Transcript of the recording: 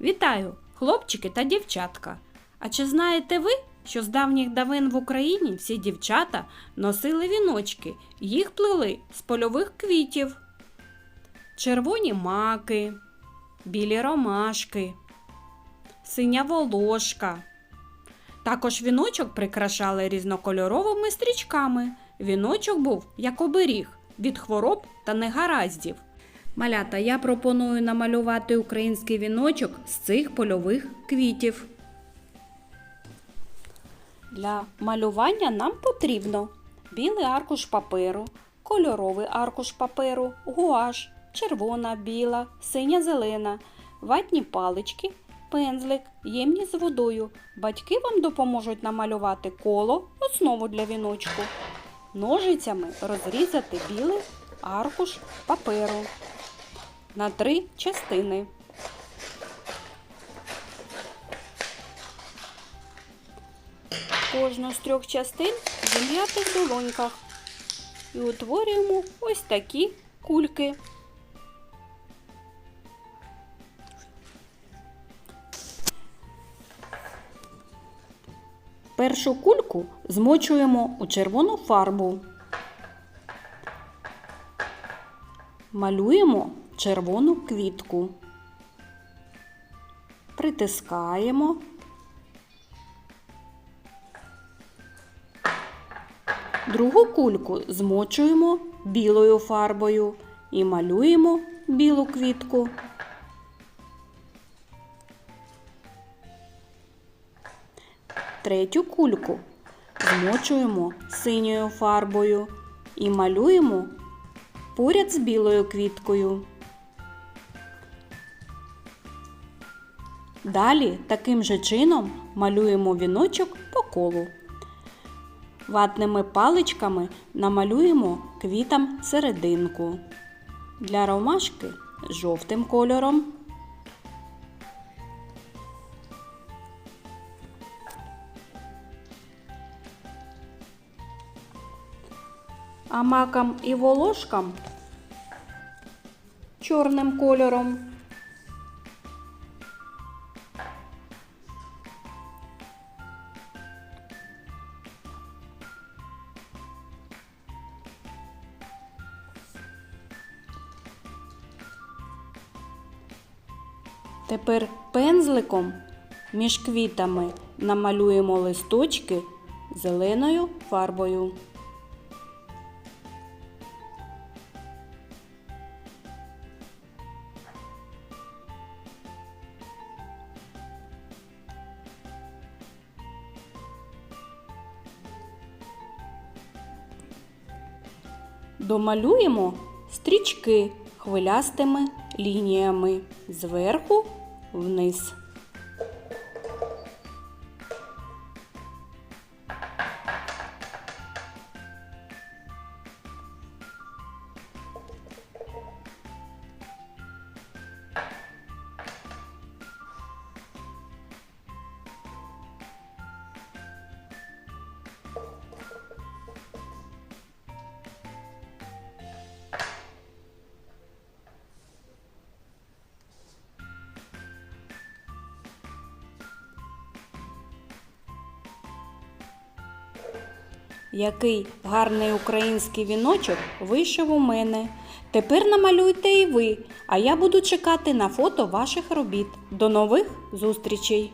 Вітаю, хлопчики та дівчатка. А чи знаєте ви, що з давніх давин в Україні всі дівчата носили віночки, їх плели з польових квітів? Червоні маки, білі ромашки, синя волошка. Також віночок прикрашали різнокольоровими стрічками. Віночок був як оберіг від хвороб та негараздів. Малята, я пропоную намалювати український віночок з цих польових квітів. Для малювання нам потрібно білий аркуш паперу, кольоровий аркуш паперу, гуаш, червона, біла, синя, зелена, ватні палички, пензлик, ємність з водою. Батьки вам допоможуть намалювати коло, основу для віночку. Ножицями розрізати білий аркуш паперу на три частини. Кожну з трьох частин зім'яти в долоньках і утворюємо ось такі кульки. Першу кульку змочуємо у червону фарбу. Малюємо червону квітку. Притискаємо. Другу кульку змочуємо білою фарбою і малюємо білу квітку. Третю кульку змочуємо синьою фарбою і малюємо поряд з білою квіткою. Далі таким же чином малюємо віночок по колу. Ватними паличками намалюємо квітам серединку. Для ромашки жовтим кольором. А макам і волошкам чорним кольором. Тепер пензликом між квітами намалюємо листочки зеленою фарбою. Домалюємо стрічки хвилястими лініями зверху вниз. Який гарний український віночок вийшов у мене. Тепер намалюйте і ви, а я буду чекати на фото ваших робіт. До нових зустрічей!